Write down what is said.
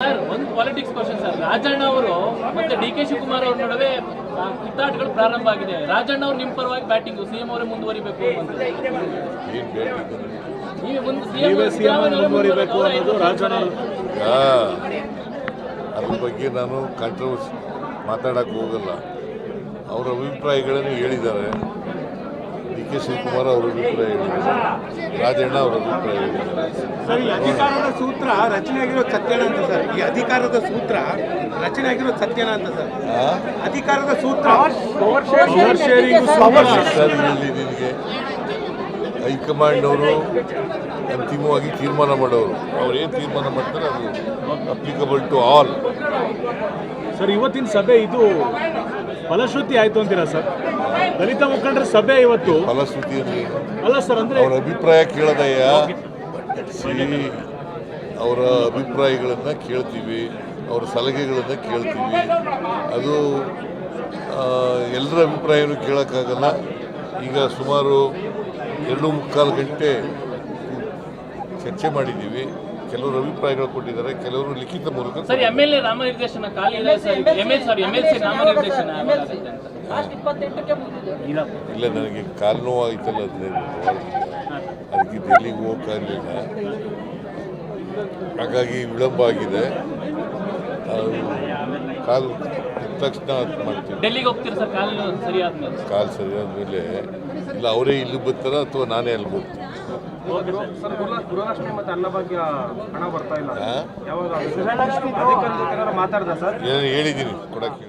Sir ಒಂದು politics question sir Rajanna ಅವರು ಮತ್ತೆ ಡಿ ಕೆ ಶಿವಕುಮಾರ್ ಅವ್ರ ನಡುವೆ ಕಿತ್ತಾಟಗಳು ಪ್ರಾರಂಭ ಆಗಿದೆ. ರಾಜಣ್ಣ ಅವ್ರು ನಿಮ್ಮ ಪರವಾಗಿ ಬ್ಯಾಟಿಂಗ್ ಸಿಎಂ ಅವರೇ ಮುಂದುವರಿಬೇಕು ಮುಂದುವರಿಬೇಕು ಅನ್ನೋದು ರಾಜಣ್ಣ ಅದ್ರ ಬಗ್ಗೆ ನಾನು ಕಾಂಟ್ರವರ್ಸಿ ಮಾತಾಡಕ್ಕೆ ಹೋಗಲ್ಲ. ಅವರ ಅಭಿಪ್ರಾಯಗಳನ್ನು ಹೇಳಿದ್ದಾರೆ. ಡಿ ಕೆ ಶಿವಕುಮಾರ್ ಅವರ ಅಭಿಪ್ರಾಯ ಹೇಳಿದ್ದಾರೆ ರಾಜಣ್ಣ ಅವರ ಅಭಿಪ್ರಾಯ ಹೇಳಿದ್ದಾರೆ ಸರ್ ಈ ಅಧಿಕಾರದ ಸೂತ್ರ ರಚನೆ ಆಗಿರೋ ಸತ್ಯನ ಅಂತ ಸರ್. ಈ ಅಧಿಕಾರದ ಸೂತ್ರ ರಚನೆ ಆಗಿರೋ ಸತ್ಯನ ಅಂತ ಸರ್. ಅಧಿಕಾರದ ಸೂತ್ರ ಸರ್ ಶೇರಿಂಗ್ ಸರ್ ಇಲ್ಲಿ ಅವರು ಹೈಕಮಾಂಡ್ನವರು ಅಂತಿಮವಾಗಿ ತೀರ್ಮಾನ ಮಾಡೋರು. ಅವ್ರು ಏನು ತೀರ್ಮಾನ ಮಾಡ್ತಾರೆ ಅದು ಅಪ್ಲಿಕಬಲ್ ಟು ಆಲ್ ಸರ್ ಇವತ್ತಿನ ಸಭೆ ಇದು ಫಲಶ್ರುತಿ ಆಯಿತು ಅಂತೀರಾ ಸರ್? ದಲಿತ ಮುಖಂಡರ ಸಭೆ ಇವತ್ತು. ಫಲಶ್ರುತಿಯಲ್ಲಿ ಅಲ್ಲ ಸರ್ ಅಂದ್ರೆ ಅವ್ರ ಅಭಿಪ್ರಾಯ ಕೇಳದಯ್ಯ ಸಿ ಅವರ ಅಭಿಪ್ರಾಯಗಳನ್ನು ಕೇಳ್ತೀವಿ ಅವರ ಸಲಹೆಗಳನ್ನು ಕೇಳ್ತೀವಿ. ಅದು ಎಲ್ಲರ ಅಭಿಪ್ರಾಯನೂ ಕೇಳೋಕ್ಕಾಗಲ್ಲ. ಈಗ ಸುಮಾರು ಎರಡು ಮುಕ್ಕಾಲು ಗಂಟೆ ಚರ್ಚೆ ಮಾಡಿದ್ದೀವಿ. ಕೆಲವರು ಅಭಿಪ್ರಾಯಗಳು ಕೊಟ್ಟಿದ್ದಾರೆ ಕೆಲವರು ಲಿಖಿತ ಮೂಲಕ ಸರ್ ಎಂ ಎಲ್ ಎ ನಾಮನಿರ್ದೇಶನ ಖಾಲಿ ಇದೆ sir. M L sorry M L C ನಾಮನಿರ್ದೇಶನ ಯಾವಾಗ ಇಲ್ಲ. ನನಗೆ ಕಾಲು ನೋವು ಆಯ್ತಲ್ಲ ಅದಕ್ಕೆ ಡೆಲ್ಲಿಗೆ ಹೋಗಕ್ಕಾಗಲಿಲ್ಲ ಹಾಗಾಗಿ ವಿಳಂಬ ಆಗಿದೆ. ಅದು ಕಾಲು ತಕ್ಷಣ ಮಾಡ್ತೀವಿ ಡೆಲ್ಲಿಗೆ ಹೋಗ್ತೀರಿ ಸರ್? ಕಾಲು ಸರಿಯಾದ್ಮೇಲೆ ಕಾಲು ಸರಿಯಾದ ಮೇಲೆ ಇಲ್ಲ ಅವರೇ ಇಲ್ಲಿ ಬರ್ತಾರ ಅಥವಾ ನಾನೇ ಅಲ್ಲಿ ಹೋಗ್ತೀನಿ ಗೃಹಲಕ್ಷ್ಮಿ ಮತ್ತೆ ಅನ್ನಭಾಗ್ಯ ಹಣ ಬರ್ತಾ ಇಲ್ಲ? ಯಾವಾಗ ಮಾತಾಡ್ದ ಸರ್? ಹೇಳಿದ್ದೀನಿ ಕೊಡಕ್ಕೆ